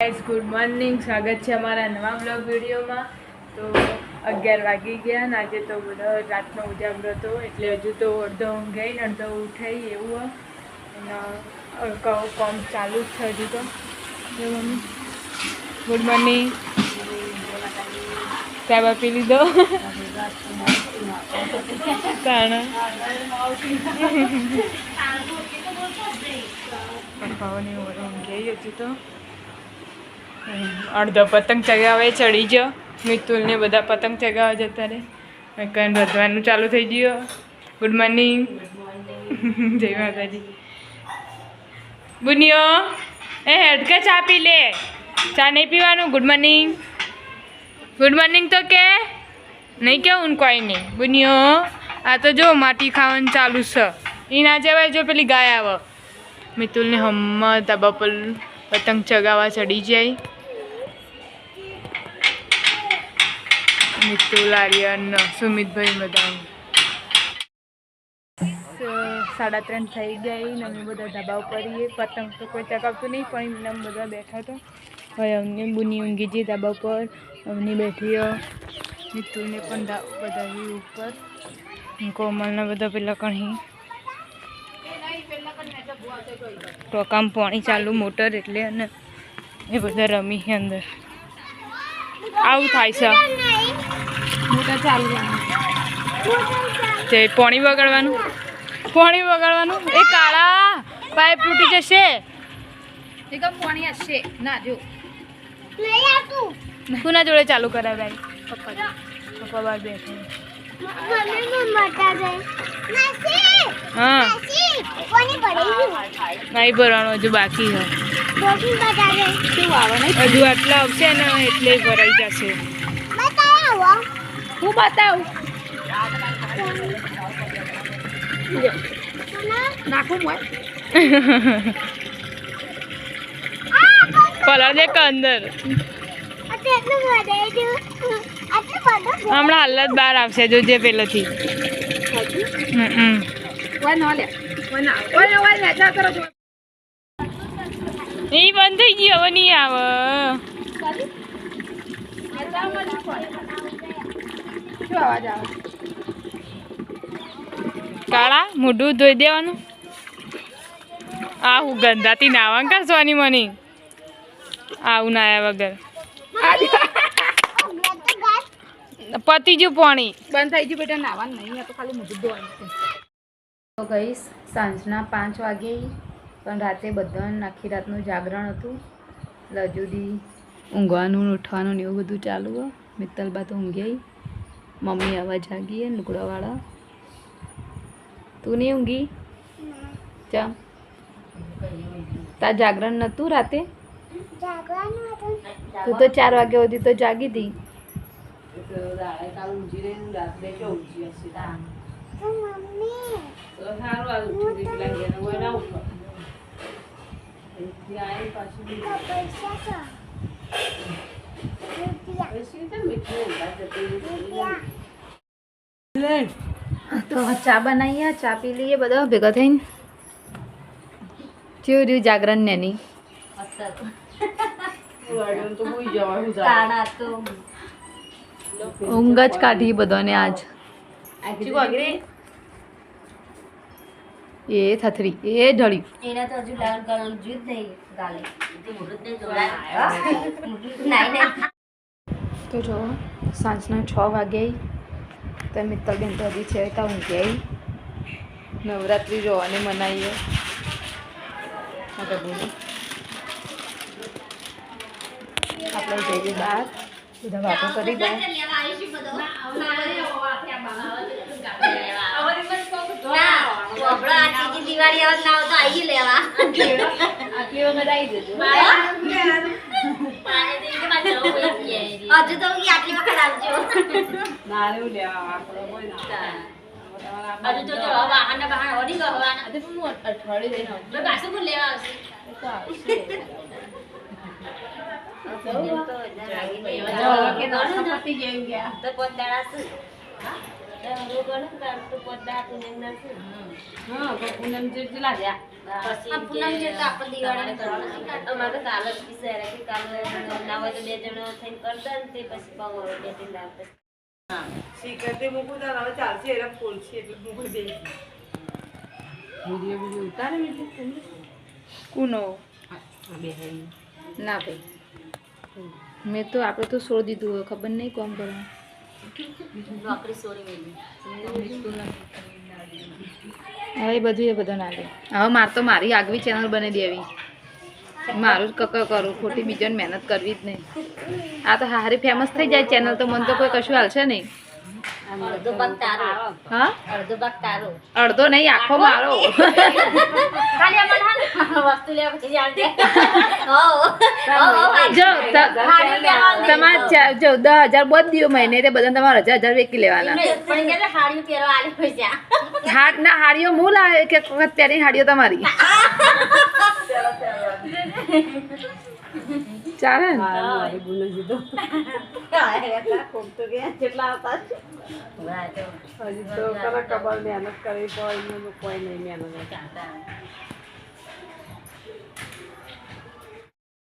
Guys good morning સ્વાગત છે અમારા નવા બ્લોગ વિડીયોમાં. તો અગિયાર વાગી ગયા ને આજે તો બધો રાતનો ઉજાગરો હતો એટલે હજુ તો અડધો ઊંઘાઈ ને અડધો ઉઠાઈ એવું અને કોમ ચાલુ જ છે હજુ તો. મમ્મી. ગુડ મોર્નિંગ ચા બા પી લીધો? તાણ. પપ્પાઓની ઊંઘાઈ હજુ તો. અડધો પતંગ ચગાવે, ચડી ગયો. મિતુલને બધા પતંગ ચગાવવા જતા રહે. કંઈ રધવાનું ચાલુ થઈ ગયું. ગુડ મોર્નિંગ જય માતાજી. બુનિયો, એ હેડકા ચા પી લે. ચા નહીં પીવાનું? ગુડ મોર્નિંગ ગુડ મોર્નિંગ તો કે, નહીં કેવું કોઈ નહીં. બુનિયો, આ તો જો માટી ખાવાનું ચાલુ છે. એ ના જવાય જો પેલી ગાય આવે. મિતુલને હમ્મા ધાબા પર પતંગ ચગાવવા ચડી જાય. મિતુલ લારિયન સુમિતભાઈ બધા સાડા ત્રણ થઈ ગઈ ને અમે બધા ધાબા ઉપર પતંગ તો કોઈ ચગાવતું નહીં, પણ એમને બધા બેઠા તો હવે અમને બુની ઊંઘી જઈએ ધાબા ઉપર. અમને બેઠી મિત્તુને પણ બધા ઉપર. કોમલના બધા પેલા કણી. તો પાણી ચાલુ, મોટર એટલે અને એ બધા રમી અંદર. આવું થાય છે. તે પાણી વગાડવાનું? પાણી વગાડવાનું? એ કાળા પાઇપ તૂટી જશે. એકમ પાણી હશે. ના જો. કોના જોડે ચાલુ કરાવે ભાઈ? પપ્પા. પપ્પા બહાર બેઠા હા. નહીં ભરવાનું હજુ બાકી છે. શું આવે હજુ આટલા આવશે ને એટલે ભરાઈ જશે. હું બતાવું? નાખું મોય પલાળ દે કે અંદર. હમણાં હલત બહાર આવશે જોજે પેલેથી. હમ ઓય ન લે. ઓય ના. ઓય ઓય લે જા કરો છો. એ બંધ થઈ ગયું હવે નહીં આવે. શું અવાજ આવે? કાળા મોઢું ધોઈ દેવાનું. આ હું ગંધાથી નાવા કરશવાની મને? આવું નાયા વગર. પતી ગયું પાણી. બંધ થઈ ગયું બેટા નાવાનું નહીં તો ખાલી મોઢું ધોવાનું તો ગઈશ સાંજના પાંચ વાગે પણ રાતે બધાને આખી રાતનું જાગરણ હતું. એટલે હજુ સુધી ઊંઘવાનું ઉઠવાનું ને એવું બધું ચાલુ મિત્તલબા તો ઊંઘી મમ્મી આવવા જાગી હે લુગડાવાળા તું નહીં ઊંઘી ચમ તાર જાગરણ નહોતું રાતે તું તો ચાર વાગ્યા સુધી તો જાગી હતી તો ચા બનાવીએ, ચા પી લઈએ બધા ભેગા થઈને. થયું રહ્યું જાગરણ ને નહીં ઊંઘ જ કાઢી બધાને આજ. એ થથરી એ ઢળી. એના તો હજુ લાલ કલર જુદ નહીં ગાલે. નહીં નહીં તો જો સાંજના છ વાગે તો મિત્તલબેન તો હજી છે તો ઊંઘી આવી નવરાત્રિ જોવાને મનાવીએ આપણે જઈએ બહાર. બધા વાતો કરી ત્રીજી દિવાળી આવે ના તો આવી લેવા આટલી વખત આવી જજો હજુ તો આટલી વખત આવજો હજુ તો વાહન બહાર ઓડી ગયો વાહન અઠવાડિયે રહીને આવજો. જો પાછું કોણ લેવા આવશે તો આવશે. તો પોતદાડા શું પૂનમ જેટલા રહ્યા આ પૂનમ છે આપણે દિવાળીને અમારે કાલ જ પીસે કે કાલ ના હોય તો બે જણો થઈને કરતા ને તે પછી પાવ બે ત્રણ દાળ પછી વીડિયો વીડિયો ઉતારે કુનો ના ભાઈ. મેં તો આપણે તો છોડી દીધું હોય ખબર નહીં કોમ કરવા નોકરી છોડી મેલી હવે બધું એ બધો ના લે. હવે મારે તો મારી આગવી ચેનલ બની દેવી મારું કક કરું, ખોટી બીજાને મહેનત કરવી જ નહીં. આ તો હારી ફેમસ થઈ જાય ચેનલ તો મને તો કોઈ કશું હાલશે નહીં. અડધો ભાગ તારો. હા? અડધો ભાગ તારો. અડધો નહીં આખો મારો. ખાલી અમને વસ્તુ લેવા પછી જાણજે હો હો જો તમારે ચા- જો દસ હજાર બધ દિયો મહિને તે બધા તમારે હજાર હજાર વેચી લેવાના. ના હાડીઓ મૂળ આવે કે અત્યારની હાડીઓ તમારી? ચાલે ને?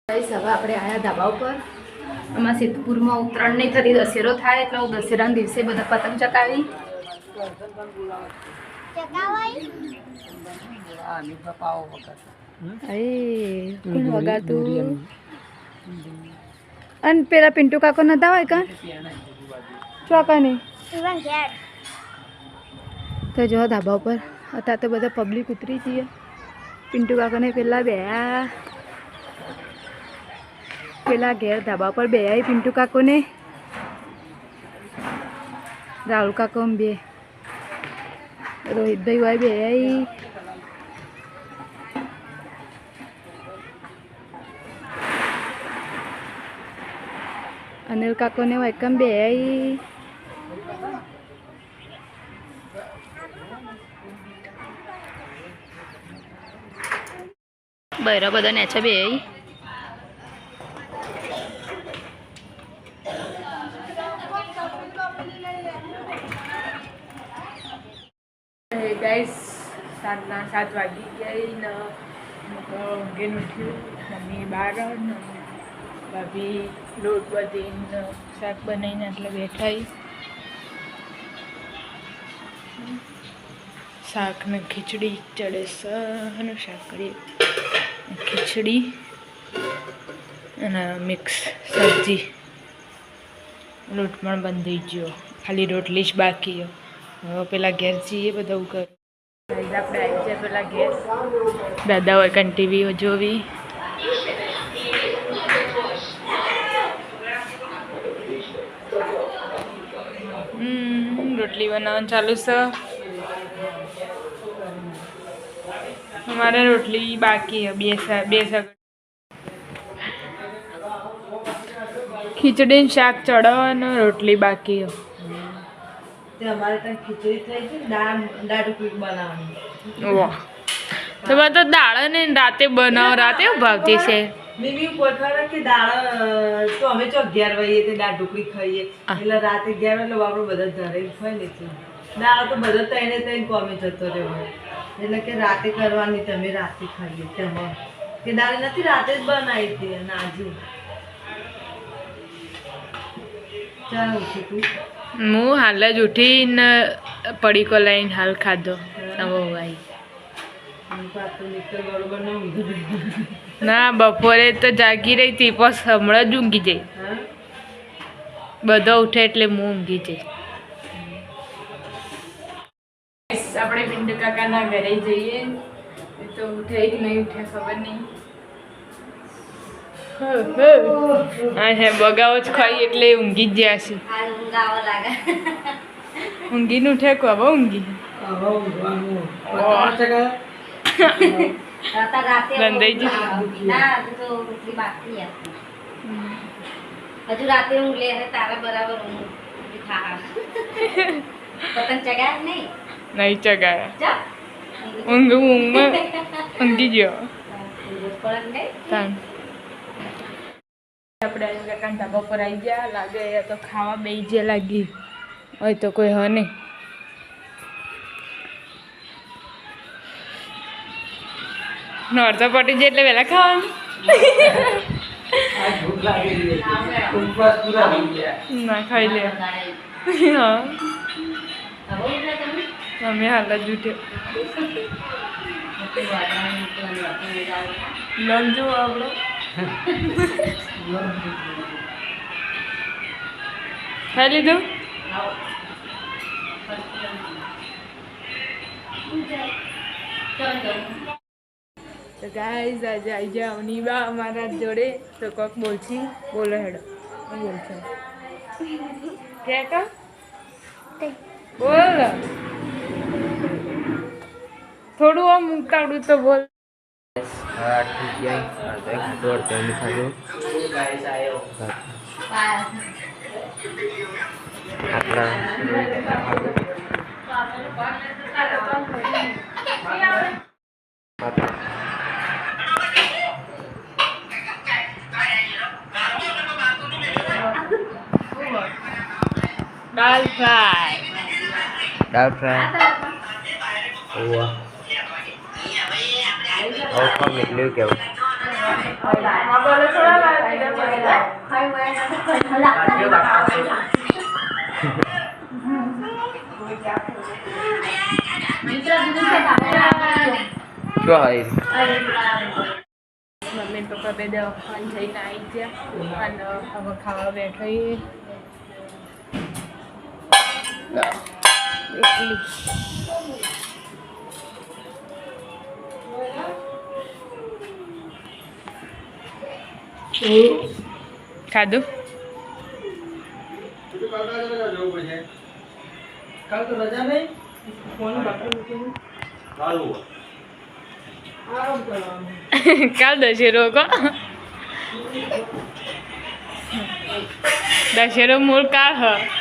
ગાઈસ, હવે આપણે આયા ધાબા ઉપર. આમાં સિદ્ધપુરમાં ઉત્તરાયણ નહીં થતી દશેરો થાય એટલે હું દશેરાના દિવસે બધા પતંગ ચકાવી વગાડતું? અને પેલા પિન્ટુ કાકો નતા હોય કાં નહીં તો જો ધાબા ઉપર. અત્યારે તો બધા પબ્લિક ઉતરી જઈએ. પિન્ટુ કાકાને પેલા બેયા પેલા ઘેર ધાબા પર બેયા પિન્ટુ કાકોને. રાહુલ કાકો બે. રોહિતભાઈ હોય બે અનિલ કાકોને હોય કેમ બે આવી બરા બધા નેચા બે આવી ગાઈસ સાતના સાત વાગી ગઈ ને ઊંઘીને ઉઠ્યું. મમ્મી બહાર ને ભાભી લોટ બાંધીને શાક બનાવીને એટલે બેઠા શાકને શાક ને ખીચડી ચડે સહનું શાક કરીએ. ખીચડી અને મિક્સ સબ્જી. લોટ પણ બંધ ગયો. ખાલી રોટલી જ બાકી હવે પેલા ઘેર જઈએ બધું કર આપણે આવી જાય પેલા ઘેર. દાદા હોય કાન ટીવી જોવી. રોટલી બનાવવાનું ચાલુ છે. અમારે રોટલી બાકી બે બે સગડ ખીચડી ને શાક ચડાવો રોટલી બાકી અમારે ત્યાં ખીચડી થઈ છે દાળ દાળ બનાવવાની. વાહ. તમે તો દાળ ને રાતે બનાવો રાતે ભાવતી છે. મેં બી કે દાળ તો અમે ચો અગિયાર વાગે તે દાળ ઢોકળી ખાઈએ. એટલે રાત અગિયાર વાગે એટલે આપણે બધા ઘરે હોય ને એટલે દાળ તો બધા તઈને તઈને કોમે જતો રહ્યો એટલે કે રાતે કરવાની તમે રાતે ખાઈએ તેમાં કે દાળ નથી રાતે જ બનાવી હતી અને આજે. ચાલો ઉઠી તું. હું હાલ જ ઉઠીને પડીકો લઈને હાલ ખાધો. નવો ભાઈ નીકળ બરોબર ન ના બપોરે તો જાગી રહી હતી પણ હમણાં જ ઊંઘી જઈ. બધો ઉઠે એટલે હું ઊંઘી જઈ. આપણે પિંડ કાકાના ઘરે જઈએ. તો ઉઠે કે નહીં ઉઠે ખબર નહીં. હા બગાવો જ ખાઈ એટલે ઊંઘી જ ગયા છે. ઊંઘીને ઉઠે કો ઊંઘી. બંધાઈ ગઈ? હજુ રાતે હું લે તારા બરાબર હું પતંગ ચગાય નહીં નહીં ચગાયા ઊંઘ ઊંઘ ઊંઘી ગયો આપણે કાકા ધાબા પર આવી ગયા લાગે તો ખાવા બે ગયા લાગી હોય તો કોઈ હ નહીં નોરતો પટી જાય એટલે વહેલા ખાવાનું. ના ખાઈ લે. હા. અમે હાલ જ ઉઠ્યો લંચ આપણો ખાઈ લીધું? તો ગાઈઝ આજે આવી ગયા અવનીબા અમારા જોડે. તો કોક બોલશી? બોલો હેડો. હું બોલছো કે? કા બોલ. થોડું આમ ઉતાવળું તો બોલ. દાલ ફ્રાય દાળ ફ્રાય ઓવા હવે કોણ નીકળ્યું કેવું શું હોય મમ્મી પપ્પા બે દવાખાને જઈને આવી ગયા અને હવે ખાવા બેઠો એ એકલી ખાધું? કાલ તો રજા નહીં કાલ દશેરો દશેરો મૂળ કાળ હ.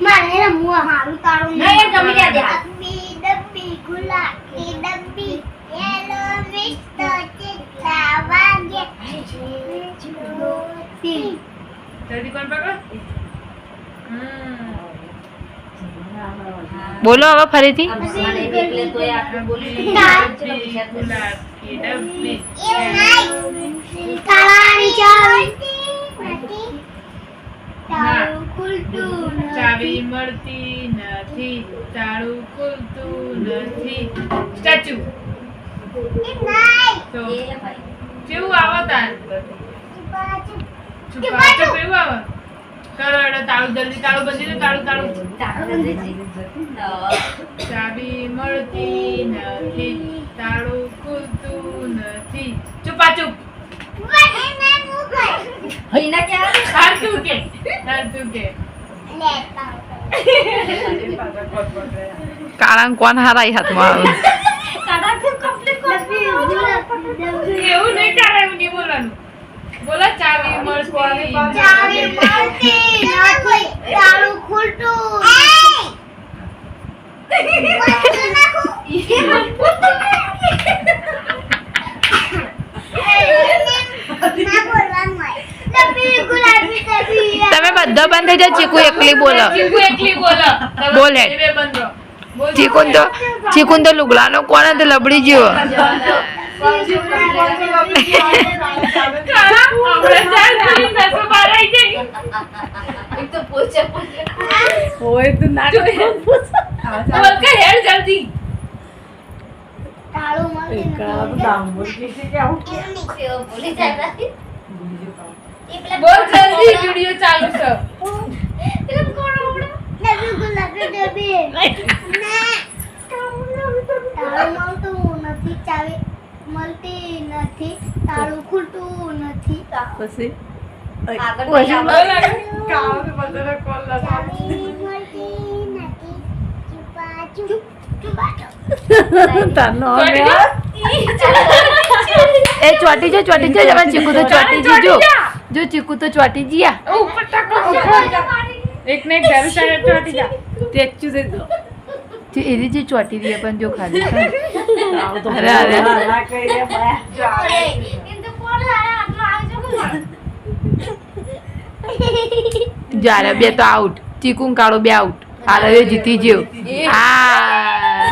મારે રમવું મારું નહીં, જમી લે દે. ડબ્બી ડબ્બી ગુલાબી ડબ્બી યેલો મિસ્ટર ચિત્રા વાગે જ્યોતિ જલ્દી કોણ પકડ હમ બોલો હવે ફરીથી મને એકલે તોય આપણે બોલી લઈએ. ડબ્બી ગુલાબી ડબ્બી એ હવે ફરીથી. ચાવી. મળતી નથી. તાળું ખુલતું નથી. સ્ટેચ્યુ. તો કેવું આવો તાર છુપા છુપ એવું આવે કરો એડો તાળું જલ્દી તાળું બંધી દો તાળું તાળું તારું જજે. ચાવી મળતી નથી તાળું ખુલતું નથી છુપા છુપ એને મુકઈ હઈના ક્યાં તાર તું કે તાર તું કે લેતા કાળા કોણ હારાઈ હાથમાં આવે કાઢા તું complete કર. એવું નહીં કરે એવું નહીં બોલવાનું બોલો ચાવી મળતી ચાવી મળતી નથી. તારું ખુલતું. તમે બધો બંધ થઈ જાઓ ચીકુ એકલી બોલો. ચીકુ એકલી બોલો. ચીકુન તો ચીકુન તો લુગડાનો કોણ તો લબડી ગયો કાળા, આપણે ચાલ કરી નસો બહાર આવી જાય. એક તો પોચે પોચે. હોય તો ના બોલ હલકા હેડ જલ્દી. બોલ. વિડિયો ચાલુ છે. કોણ ઉડે? નથી ના ચાવી મળતી નથી. તાળું ખુલતું નથી. પછી? એ ચોટી જો ચોટી જો જવા ચીકુ તો ચોટી જી જો જો ચીકુ તો ચોટી જી આ એક ને એક ઘર સાઈડ ચોટી જા ટેચ્યુ દે દો જે એની જે ચોટી રહી પણ જો ખાલી અરે અરે જારે બે તો આઉટ ચીકુ કાળો બે આઉટ હાલ હવે જીતી ગયો. હા.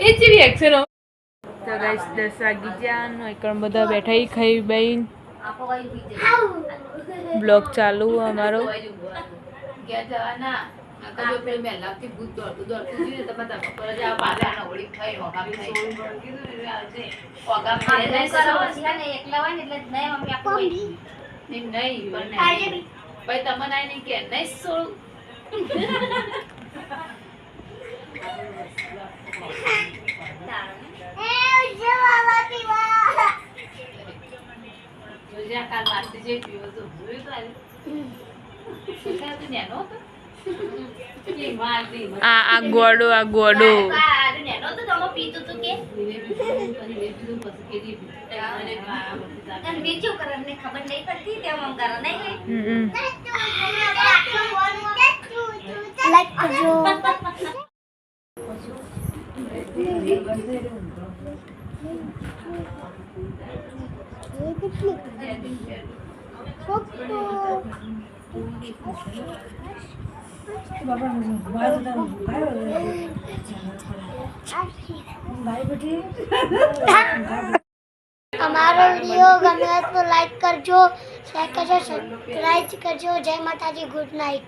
એ જેવી એક્શન તો ગાઈસ દસ વાગી ગયા એકણ બધા બેઠા ખાઈ બેન. બ્લોગ ચાલુ અમારો. આપણે નહીં કરો, પછી હે ને એકલા હોય ને નેનો નહીં મમ્મી આખું વાળી. એ ઉજવાવા પીવા આ આ ગોડો આ ગોડો આ આજે અમારો વીડિયો ગમે તો લાઈક કરજો શેર કરજો સબસ્ક્રાઇબ કરજો. જય માતાજી ગુડ નાઇટ